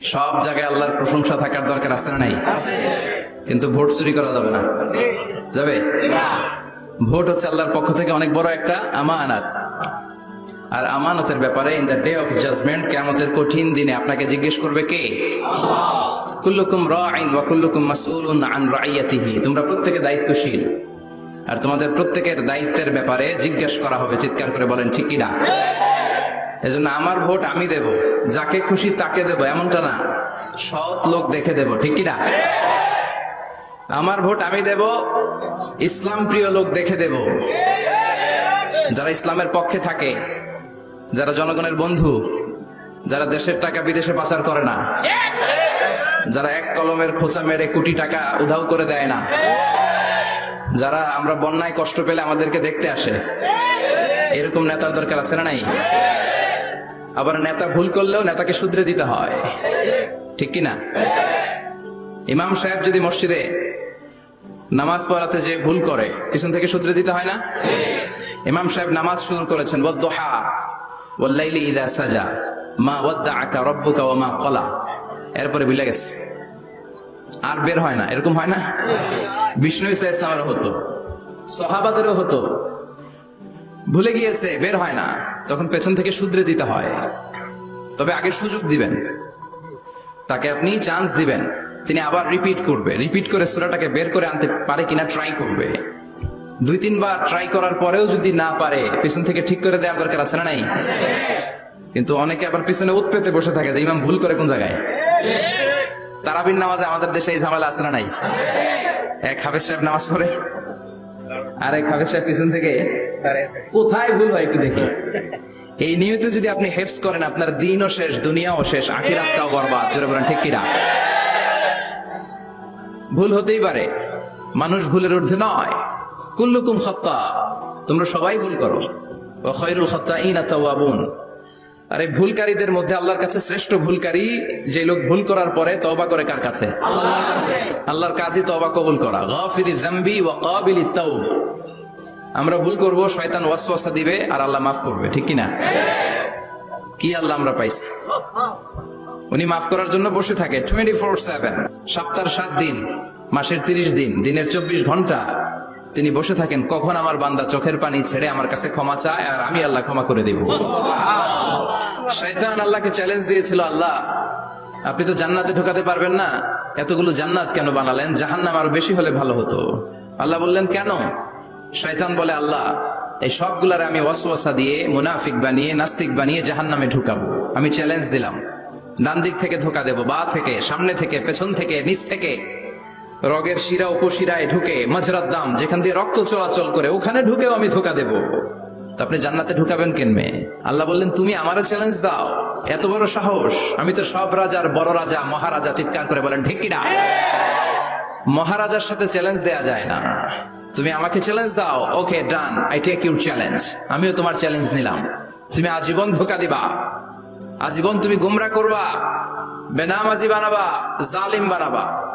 সব জায়গায় আল্লাহর প্রশংসা থাকার দরকার আছে না নাই? কিন্তু ভোট চুরি করা যাবে না। যাবে? ভোট হচ্ছে আল্লাহর পক্ষ থেকে অনেক বড় একটা আমানত। আর আমানতের ব্যাপারে in the day of judgment কেমতের কঠিন দিনে আপনাকে জিজ্ঞেস করবে কে? কুল্লুকুম রাইন ওয়া কুল্লুকুম মাসউলুন আন রাইয়াতিহি তোমরা প্রত্যেকে দায়িত্বশীল। আর তোমাদের প্রত্যেকের দায়িত্বের ব্যাপারে জিজ্ঞেস করা হবে, চিৎকার করে বলেন, ঠিক এজন্য আমার ভোট আমি দেব, যাকে খুশি তাকে দেব, এমনটা না। সৎ লোক দেখে দেব, ঠিক আমার ভোট আমি দেব, ইসলাম প্রিয় লোক দেখে দেব। যারা ইসলামের পক্ষে থাকে, যারা জনগণের বন্ধু, যারা দেশের টাকা বিদেশে পাচার করে না। যারা এক কলমের খোঁচা মেরে কোটি টাকা উধাও করে দেয় না। যারা আমরা বন্যায় কষ্ট পেলে আমাদেরকে দেখতে আসে। এরকম নেতার দরকার আছে না নাই? আবার নেতা ভুল করলেও নেতাকে শুধরে দিতে হয়। ঠিক কি না ইমাম সাহেব যদি মসজিদে নামাজ পড়াতে যে ভুল করে, পিছন থেকে শুধরে দিতে হয় না? ইমাম সাহেব নামাজ শুরু করেছেন ওয়াদ্দুহা ওয়াল্লাইলি ইদা সাজা, মা ওয়াদ্দাআকা রাব্বুকা ওয়া মা ক্বালা। এরপরে বিলে গেছে। আর বের হয় না, এরকম হয় না? বিষ্ণু ইসা ইসলামেরও হতো, সহাবাদেরও হতো। ভুলে গিয়েছে, বের হয় না। তখন পেছন থেকে শুধরে দিতে হয়। তবে আগে সুযোগ দিবেন। তাকে আপনি চান্স দিবেন। তিনি আবার রিপিট করবে। রিপিট করে সুরাটাকে বের করে আনতে পারে কিনা ট্রাই করবে। দুই, তিনবার ট্রাই করার পরেও যদি না পারে, পিছন থেকে ঠিক করে দেওয়ার দরকার আছে না নাই? কিন্তু অনেকে আবার পিছনে উৎপেতে বসে থাকে যে, ইমাম ভুল করে কোন জায়গায়? তারাবির নামাজে আমাদের দেশে এই ঝামেলা আছে না নাই? এক হাফেজ সাহেব নামাজ পড়ে আর এক হাফেজ সাহেব পিছন থেকে কোথায় ভুল হয় একটু দেখি। এই নিয়ত যদি আপনি হেফস করেন, আপনার দিনও শেষ, দুনিয়াও শেষ, আখিরাতটাও বরবাদ, জোরে বলেন, ঠিক কিনা ভুল হতেই পারে, মানুষ ভুলের ঊর্ধ্বে নয়। কুল্লুকুম খত্তা তোমরা সবাই ভুল করো। ও খৈরুল খত্তা ইন আতাওয়াবুন আর এই ভুলকারীদের মধ্যে আল্লাহর কাছে শ্রেষ্ঠ ভুলকারী, যে লোক ভুল করার পরে তওবা করে কার কাছে? আল্লাহর কাজই তওবা কবুল করা। গাফিরি জামবি ওয়া কাবিলি তাওব। আমরা ভুল করব, শয়তান ওয়াসওয়াসা দিবে আর আল্লাহ মাফ করবে, ঠিক কি না কি আল্লাহ আমরা পাইছি? উনি মাফ করার জন্য বসে থাকে। টোয়েন্টি ফোর সেভেন সপ্তাহের সাত দিন, মাসের তিরিশ দিন, দিনের চব্বিশ ঘণ্টা। তিনি বসে থাকেন, কখন আমার বান্দা চোখের পানি ছেড়ে আমার কাছে ক্ষমা চায় আর আমি আল্লাহ ক্ষমা করে দেব? শয়তান আল্লাহকে চ্যালেঞ্জ দিয়েছিল, আল্লাহ, আপনি তো জান্নাতে ঢোকাতে পারবেন না। এতগুলো জান্নাত কেন বানালেন? জাহান্নাম আরও বেশি হলে ভালো হতো। আল্লাহ বললেন, কেন? শয়তান বলে, আল্লাহ, এই সবগুলারে আমি ওয়াসওয়াসা দিয়ে মুনাফিক বানিয়ে, নাস্তিক বানিয়ে জাহান্নামে ঢুকাবো। আমি চ্যালেঞ্জ দিলাম। ডান দিক থেকে ধোকা দেব, বা থেকে, সামনে থেকে, পেছন থেকে, নিচ থেকে। রগের শিরা উপশিরায় ঢুকে মাজরার দাম, যেখান দিয়ে রক্ত চলাচল করে, ওখানে ঢুকেও আমি ধোকা দেব। আপনি জান্নাতে ঢুকাবেন কেনমে আল্লাহ বললেন, তুমি আমারও চ্যালেঞ্জ দাও। এত বড় সাহস। আমি তো সব রাজার বড় রাজা, মহারাজা চিৎকার করে বলেন ঠিক কিনা মহারাজার সাথে চ্যালেঞ্জ দেয়া যায় না। তুমি আমাকে চ্যালেঞ্জ দাও। Okay done I take your challenge আমিও তোমার চ্যালেঞ্জ নিলাম। তুমি আজীবন ধোকা দিবা। আজীবন তুমি গুমরা করবা। বেনামাজি বানাবা। জালিম বানাবা।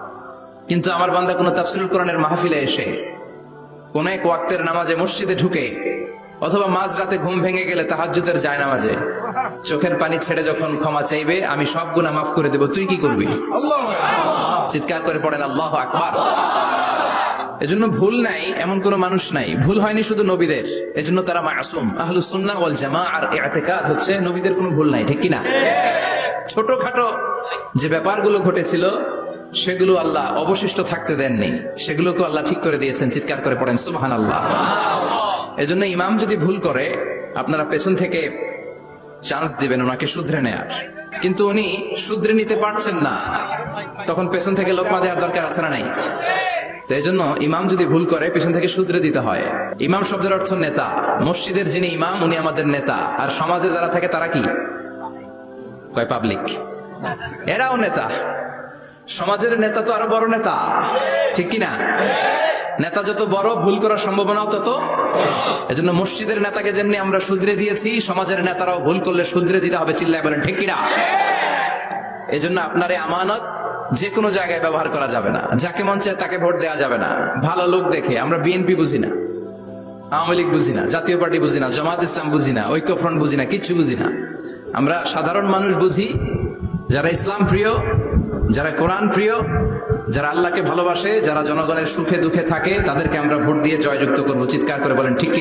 কিন্তু আমার বান্দা কোনো তাফসিল কোরআনের মাহফিলে এসে কোন এক ওয়াক্তের নামাজে মসজিদে ঢুকে অথবা মাঝ রাতে ঘুম ভেঙে গেলে তাহাজ্জুদের যায় নামাজে চোখের পানি ছেড়ে যখন ক্ষমা চাইবে, আমি সব গুণা মাফ করে দেব। তুই কি করবি? চিৎকার করে পড়েন, আল্লাহ আকবার। এজন্য ভুল নাই, এমন কোন মানুষ নাই। ভুল হয়নি শুধু নবীদের। এজন্য তারা মাসুম। আহলুস সুন্না ওয়াল জামা আর ইতিকাদ হচ্ছে নবীদের কোনো ভুল নাই, ঠিক কি না ছোটখাটো যে ব্যাপারগুলো ঘটেছিল সেগুলো আল্লাহ অবশিষ্ট থাকতে দেননি। সেগুলোকে আল্লাহ ঠিক করে দিয়েছেন, চিৎকার করে পড়েন সুবহান আল্লাহ এজন্য ইমাম যদি ভুল করে, আপনারা পেছন থেকে চান্স দিবেন ওনাকে শুধরে নেয়ার। কিন্তু উনি শুধরে নিতে পারছেন না। তখন পেছন থেকে লোকমা দেওয়ার দরকার আছে না নাই? তো এই জন্য ইমাম যদি ভুল করে, পেছন থেকে শুধরে দিতে হয়। ইমাম শব্দের অর্থ নেতা। মসজিদের যিনি ইমাম, উনি আমাদের নেতা। আর সমাজে যারা থাকে, তারা কি? কয় পাবলিক এরাও নেতা। সমাজের নেতা তো আরও বড় নেতা। ঠিক কিনা? নেতা যত বড়, ভুল করার সম্ভাবনাও তত এজন্য মসজিদের নেতাকে যেমনি আমরা শুধরে দিয়েছি, সমাজের নেতারাও ভুল করলে শুধরে দিতে হবে চিল্লায় বলেন, ঠিক কিনা? এজন্য আপনার এই আমানত যে কোনো জায়গায় ব্যবহার করা যাবে না। যাকে মন চায় তাকে ভোট দেওয়া যাবে না। ভালো লোক দেখে, আমরা বিএনপি বুঝি না। আওয়ামী লীগ বুঝি না, জাতীয় পার্টি বুঝি না, জামাত ইসলাম বুঝি না, ঐক্যফ্রন্ট বুঝি না, কিচ্ছু বুঝি না। আমরা সাধারণ মানুষ বুঝি, যারা ইসলাম প্রিয় যারা কোরআন প্রিয়, যারা আল্লাহকে ভালোবাসে, যারা জনগণের সুখে দুঃখে থাকে, তাদেরকে আমরা ভোট দিয়ে জয়যুক্ত করব। চিৎকার করে বলেন, ঠিক